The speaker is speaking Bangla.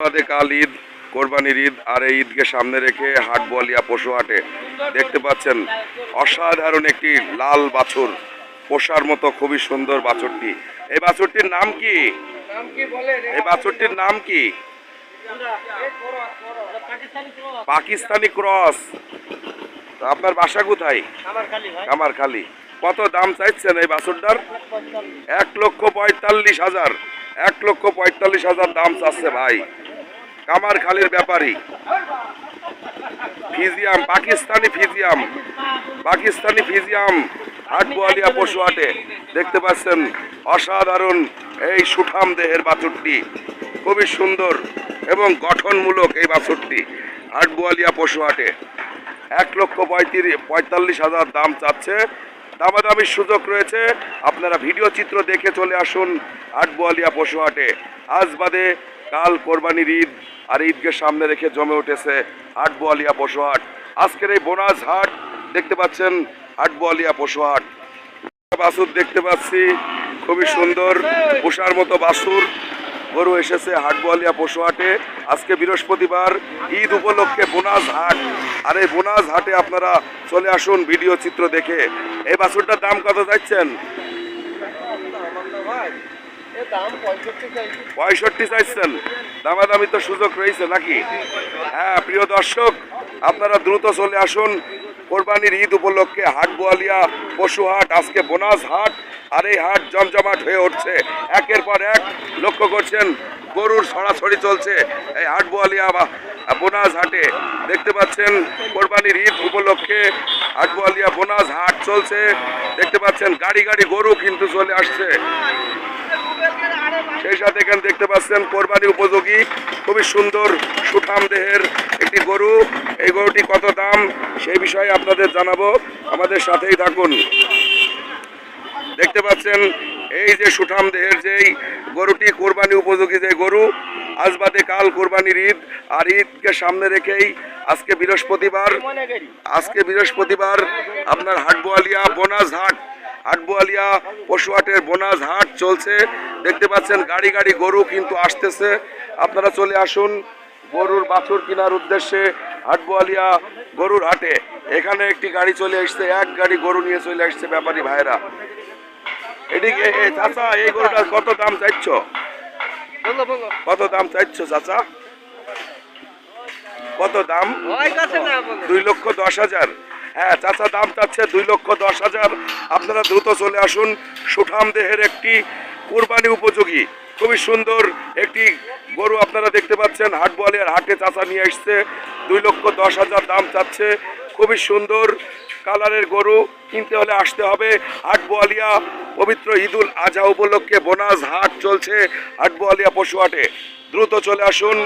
আমাদের কাল ঈদ, কোরবানির ঈদ, আর এই ঈদকে সামনে রেখে হাট বোয়ালিয়া পশু হাটে। দেখতে পাচ্ছেন, অসাধারণ একটি লাল বাছুর, পোষার মতো খুবই সুন্দর বাছুরটি। এই বাছুরটির নাম কি? এই বাছুরটির নাম কি? পাকিস্তানি ক্রস। আপনার বাসা কোথায়? আমার খালি কত দাম চাইছেন এই বাছুরটার? এক লক্ষ পঁয়তাল্লিশ হাজার। এক লক্ষ পঁয়তাল্লিশ হাজার দাম চাচ্ছে ভাই। কামার খালির ব্যাপারী। ফিজিয়াম, পাকিস্তানি ফিজিয়াম পাকিস্তানি ফিজিয়াম, হাটবোয়ালিয়া পশু হাটে। দেখতে পাচ্ছেন অসাধারণ এই সুঠাম দেহের বাছুরটি। খুবই সুন্দর এবং গঠনমূলক এই বাছুরটি হাটবোয়ালিয়া পশু হাটে। এক লক্ষ পঁয়ত্রিশ, পঁয়তাল্লিশ হাজার দাম চাচ্ছে দামাদামির সুযোগ রয়েছে। আপনারা ভিডিও চিত্র দেখে চলে আসুন হাট বোয়ালিয়া পশু হাটে। আজ বাদে কাল কোরবানির ঈদ, আর ঈদকে সামনে রেখে জমে উঠেছে হাট বোয়ালিয়া পশু হাট। আজকের এই বোনাস হাট দেখতে পাচ্ছেন হাট বোয়ালিয়া পশু হাট। বাছুর দেখতে পাচ্ছি, খুবই সুন্দর, পোষার মতো বাছুর গরু এসেছে হাট বোয়ালিয়া পশু হাটে। আজকে বৃহস্পতিবার, ঈদ উপলক্ষে বোনাস হাট। আর এই বোনাস হাটে আপনারা চলে আসুন ভিডিও চিত্র দেখে। এই বাছুরটার দাম কত চাইছেন? পঁয়ষট্টি চাইছেন। দামাদামি তো সুযোগ রয়েছে নাকি? হ্যাঁ প্রিয় দর্শক, আপনারা দ্রুত চলে আসুন। কোরবানির ঈদ উপলক্ষে হাট বোয়ালিয়া পশু হাট, আজকে বোনাস হাট। আর এই হাট জমজমাট হয়ে উঠছে। একের পর এক লক্ষ্য করছেন, গরুর ছড়াছড়ি চলছে। এই হাট বোয়ালিয়া বা বোনাস হাটে দেখতে পাচ্ছেন, কোরবানির ঈদ উপলক্ষে হাট বোয়ালিয়া বোনাস হাট চলছে। দেখতে পাচ্ছেন, গাড়ি গাড়ি গরু কিন্তু চলে আসছে। সেই সাথে এখানে দেখতে পাচ্ছেন, কোরবানি উপযোগী, খুবই সুন্দর, সুঠাম দেহের একটি গরু। এই গরুটি কত দাম, সেই বিষয়ে আপনাদের জানাব। আমাদের সাথেই থাকুন। দেখতে পাচ্ছেন, এই যে সুঠাম দেহের যেই গরুটি কোরবানি উপযোগী যে গরু, আজ বাদে কাল কোরবানির ঈদ, আর ঈদকে সামনে রেখেই আজকে বৃহস্পতিবার আজকে বৃহস্পতিবার আপনার হাটবোয়ালিয়া বোনাস হাট, হাটবোয়ালিয়া পশু হাটের বোনাস হাট চলছে। দেখতে পাচ্ছেন, গাড়ি গাড়ি গরু কিন্তু আসতেছে। আপনারা চলে আসুন গরুর বাছুর কেনার উদ্দেশ্যে হাটবোয়ালিয়া গরুর হাটে। এখানে একটি গাড়ি চলে আসছে এক গাড়ি গরু নিয়ে চলে আসছে ব্যাপারী ভাইরা এদিকে চাচা এই গরুটার কত দাম চাইছ? বলো বলো। কত দাম চাইছ চাচা? কত দাম? বলো। দুই লক্ষ দশ হাজার। হ্যাঁ চাচা দাম চাচ্ছে দুই লক্ষ দশ হাজার। আপনারা দ্রুত চলে আসুন। সুঠাম দেহের একটি কোরবানি উপযোগী খুবই সুন্দর একটি গরু আপনারা দেখতে পাচ্ছেন। হাট বোয়ালিয়ার হাটে চাচা নিয়ে আসছে। দুই লক্ষ দশ হাজার দাম চাচ্ছে। খুবই সুন্দর। কালারের গরু কিনতে হলে আসতে হবে। আটবোয়ালিয়া পবিত্র ঈদুল আজহা উপলক্ষে বোনাস হাট চলছে আটবোয়ালিয়া পশু হাটে দ্রুত চলে আসুন।